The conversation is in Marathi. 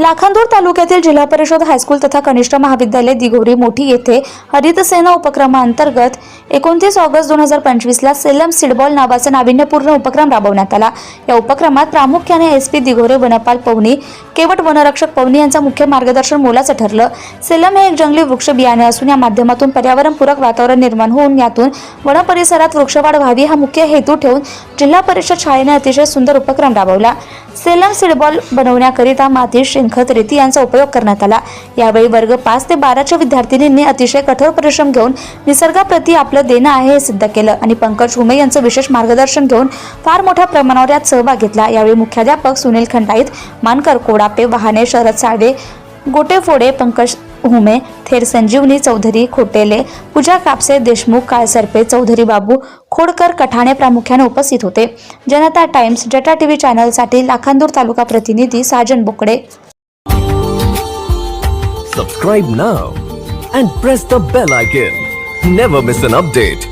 लाखांदूर तालुक्यातील जिल्हा परिषद हायस्कूल तथा कनिष्ठ महाविद्यालय दिघोरी मोठी येथे हरित सेना उपक्रमांतर्गत एकोणतीस ऑगस्ट दोन हजार पंचवीसला सेलम सिडबॉल नावाचा नाविन्यपूर्ण उपक्रम राबवण्यात आला. या उपक्रमात प्रामुख्याने एस पी दिघोरे वनपाल पवनी केवट वनरक्षक पवनी यांचा मुख्य मार्गदर्शन मोलाचं ठरलं. सेलम हे एक जंगली वृक्ष बियाणे असून या माध्यमातून पर्यावरणपूरक वातावरण निर्माण होऊन यातून वन परिसरात वृक्षवाढ व्हावी हा मुख्य हेतू ठेवून जिल्हा परिषद शाळेने अतिशय सुंदर उपक्रम राबवला. सेलम सिडबॉल बनवण्याकरिता माती शेणखत रेती यांचा उपयोग करण्यात आला. यावेळी वर्ग पाच ते बाराच्या विद्यार्थिनींनी अतिशय कठोर परिश्रम घेऊन निसर्गाप्रती आपलं देणं आहे हे सिद्ध केलं आणि पंकज हुमे यांचं विशेष मार्गदर्शन घेऊन फार मोठ्या प्रमाणावर यात सहभाग घेतला. यावेळी मुख्याध्यापक सुनील खंडाईत मानकर कोडापे वहाने शरद साडे गोटेफोडे पंकज हुमे थेर संजीवनी चौधरी खोटेले पूजा कापसे देशमुख काळसर्पे चौधरी बाबू खोडकर कठाणे प्रामुख्याने उपस्थित होते. जनता टाइम्स जटा टीव्ही चॅनलसाठी लाखांदूर तालुका प्रतिनिधी Sajan Bokade. Subscribe now and press the bell icon never miss an update